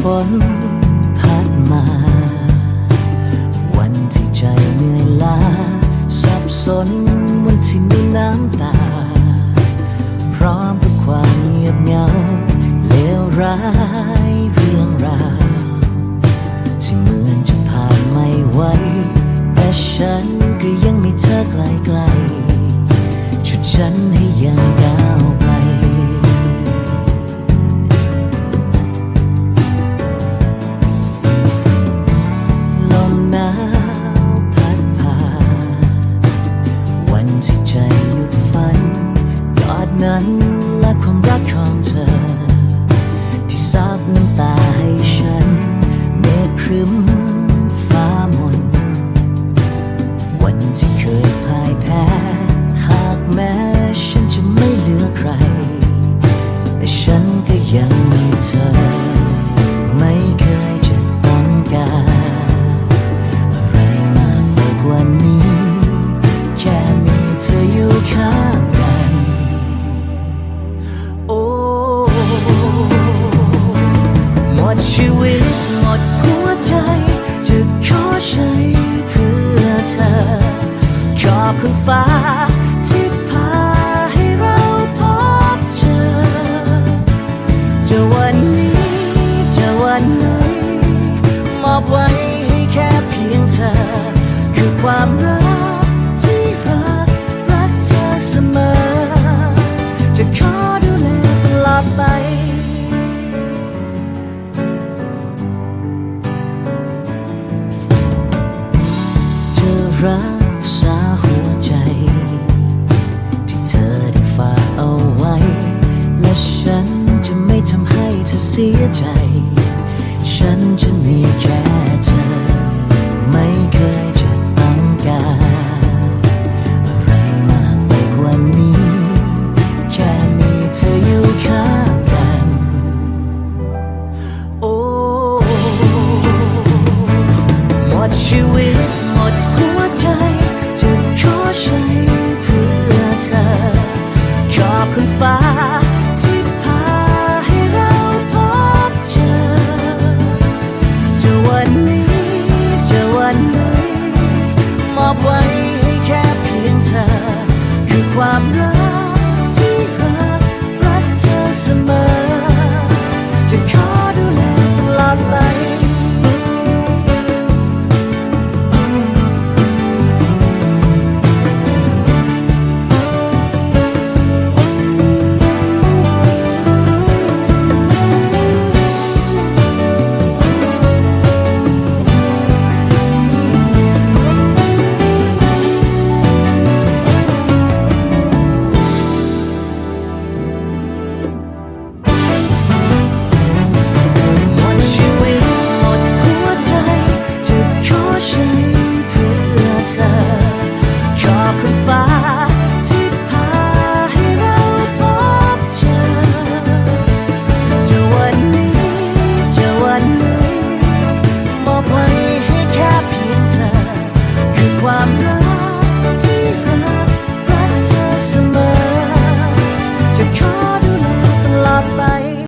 ฝนพัดมา วันที่ใจเหนื่อยล้าสับสนวันที่มีน้ำตา พร้อมกับความเงียบเหงาเลวร้าย ที่ใจหยุดฝันกอดนั้นและความรักของเธอ คุณฟ้าที่พาให้เราพบเจอจะวันนี้จะวันไหนมอบไว้ให้แค่เพียงเธอ คือความรักที่รักรักเธอเสมอ จะขอดูแลตลอดไปจะรัก ยใจ ฉันจะมีแค่